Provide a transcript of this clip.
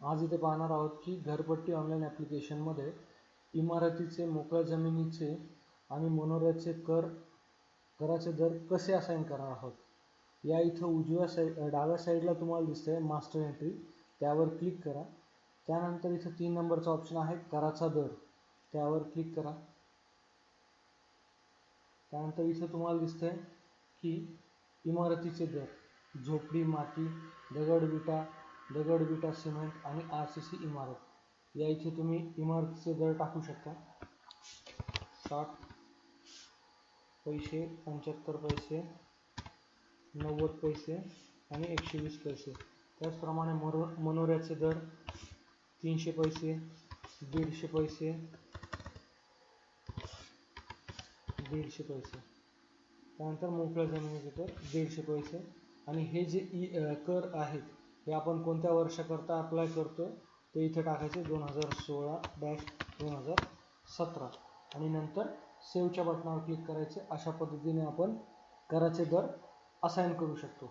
आज इथे पाहणार आहोत की घरपट्टी ऑनलाईन ॲप्लिकेशनमध्ये इमारतीचे मोकळ्या जमिनीचे आणि मनोऱ्याचे कर कराचे दर कसे असाइन करणार आहोत? या इथं उजव्या साईड डाव्या साईडला तुम्हाला दिसतंय मास्टर एंट्री त्यावर क्लिक करा. त्यानंतर इथं तीन नंबरचा ऑप्शन आहे कराचा दर. त्यावर क्लिक करा. त्यानंतर इथं तुम्हाला दिसतंय की इमारतीचे दर. झोपडी माती दगड विटा दगड विटा सिमेंट आणि आर सी सी इमारत. या इथे तुम्ही इमारतीचे दर टाकू शकता. साठ पैसे पंच्याहत्तर पैसे नव्वद पैसे आणि एकशे वीस पैसे. त्याचप्रमाणे मरो मनोऱ्याचे दर तीनशे पैसे दीडशे पैसे दीडशे पैसे. त्यानंतर मोकळ्या जमिनीचे दर दीडशे पैसे. आणि हे जे ई कर आहेत हे आपण कोणत्या वर्षाकरता अप्लाय करतो ते इथे टाकायचे दोन हजार सोळा डॅश दोन हजार सतरा. आणि नंतर सेवच्या बटनावर क्लिक करायचे. अशा पद्धतीने आपण कराचे दर असाइन करू शकतो.